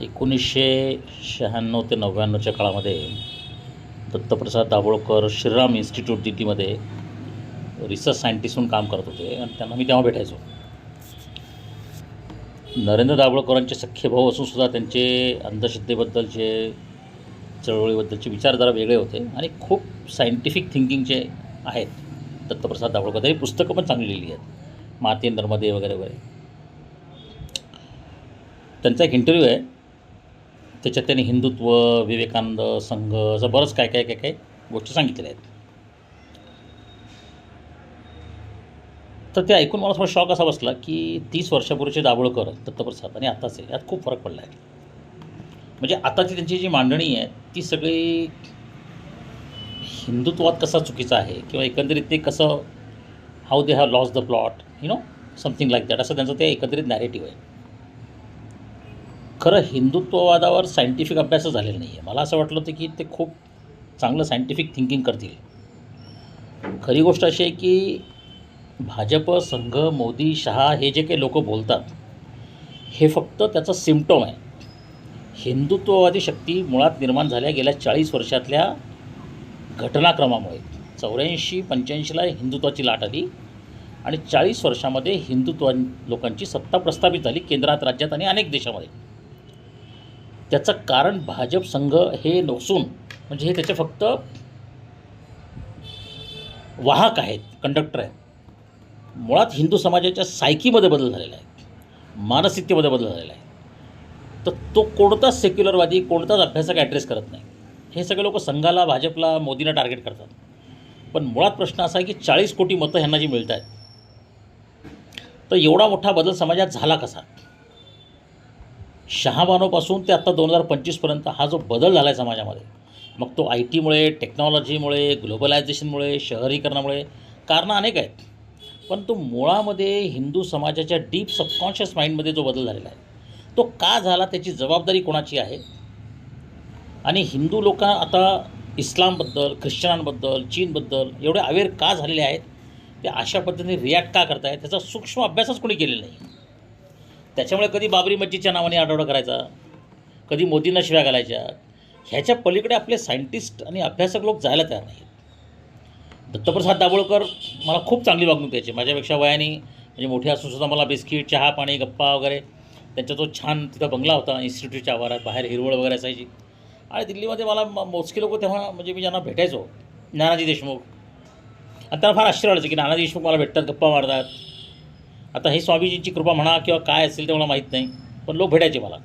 एकोणीसशे शहाण्णव ते नव्याण्णवच्या काळामध्ये दत्तप्रसाद दाभोळकर श्रीराम इन्स्टिट्यूट दिल्लीमध्ये रिसर्च सायंटिस्ट म्हणून काम करत होते आणि त्यांना मी तेव्हा भेटायचो. नरेंद्र दाभोळकरांचे सख्खे भाऊ असून सुद्धा त्यांचे अंधश्रद्धेबद्दलचे चळवळीबद्दलचे विचार जरा वेगळे होते आणि खूप सायंटिफिक थिंकिंगचे आहेत. दत्तप्रसाद दाभोळकर त्यांनी पुस्तकं पण चांगली लिहिली आहेत. माती नर्मदे वगैरे वगैरे. त्यांचा एक इंटरव्ह्यू आहे. त्याच्यात त्यांनी हिंदुत्व विवेकानंद संघ असं बरंच काय काय काय काय गोष्टी सांगितलेल्या आहेत. तर ते ऐकून मला थोडा शॉक असा बसला की तीस वर्षापूर्वीचे दाभोळकर दत्तप्रसाद आणि आताचे यात खूप फरक पडला आहे. म्हणजे आताची त्यांची जी मांडणी आहे ती सगळी हिंदुत्वात कसा चुकीचा आहे किंवा एकंदरीत ते कसं how they have lost the plot you know something like that असं त्यांचं ते एकंदरीत नॅरेटिव्ह आहे. खरं हिंदुत्ववादावर सायंटिफिक अभ्यासच झालेला नाही आहे मला असं वाटलं होतं की ते खूप चांगलं सायंटिफिक थिंकिंग करतील. खरी गोष्ट अशी आहे की भाजप संघ मोदी शहा हे जे काही लोक बोलतात हे फक्त त्याचं सिम्पटम आहे. हिंदुत्ववादी शक्ती मुळात निर्माण झाल्या गेल्या चाळीस वर्षातल्या घटनाक्रमामुळे. चौऱ्याऐंशी पंच्याऐंशीला हिंदुत्वाची लाट आली आणि चाळीस वर्षामध्ये हिंदुत्व लोकांची सत्ता प्रस्थापित झाली केंद्रात राज्यात आणि अनेक देशामध्ये. त्याचं कारण भाजप संघ हे नसून म्हणजे हे त्याचे फक्त वाहक आहेत कंडक्टर आहेत. मुळात हिंदू समाजाच्या सायकीमध्ये बदल झालेला आहे. मानसिकतेमध्ये बदल झालेला आहे. तर तो कोणताच सेक्युलरवादी कोणताच अभ्यासक ॲड्रेस करत नाही. हे सगळे लोक संघाला भाजपला मोदीला टार्गेट करतात. पण मुळात प्रश्न असा आहे की चाळीस कोटी मतं ह्यांना जी मिळत आहेत तर एवढा मोठा बदल समाजात झाला कसा? शहाबानोपासून ते आत्ता दोन हजार पंचवीसपर्यंत हा जो बदल झाला आहे समाजामध्ये मग तो आय टीमुळे टेक्नॉलॉजीमुळे ग्लोबलायझेशनमुळे शहरीकरणामुळे कारणं अनेक आहेत. पण तो मुळामध्ये हिंदू समाजाच्या डीप सबकॉन्शियस माइंडमध्ये जो बदल झालेला आहे तो का झाला त्याची जबाबदारी कोणाची आहे? आणि हिंदू लोक आता इस्लामबद्दल ख्रिश्चनांबद्दल चीनबद्दल एवढे अवेअर का झालेले आहेत? ते अशा पद्धतीने रिॲक्ट का करत आहेत त्याचा सूक्ष्म अभ्यासच कोणी केलेला नाही. त्याच्यामुळे कधी बाबरी मस्जिदच्या नावाने आठवडा करायचा? कधी मोदींना शिव्या घालायच्या? ह्याच्या पलीकडे आपले सायंटिस्ट आणि अभ्यासक लोक जायला तयार नाहीत. दत्तप्रसाद दाभोळकर मला खूप चांगली वागणूक द्यायची. माझ्यापेक्षा वयाने म्हणजे मोठे असून सुद्धा मला बिस्किट चहा पाणी गप्पा वगैरे. त्यांचा जो छान तिथं बंगला होता इन्स्टिट्यूटच्या आवारात बाहेर हिरवळ वगैरे असायची. आणि दिल्लीमध्ये मला म- मोजके लोक तेव्हा म्हणजे मी ज्यांना भेटायचो नानाजी देशमुख. आणि त्यांना फार आश्चर्य वाटायचं की नानाजी देशमुख मला भेटतात गप्पा मारतात. आता हे स्वामीजींची कृपा म्हणा किंवा काय असेल ते मला माहीत नाही पण लोक भेटायचे मला.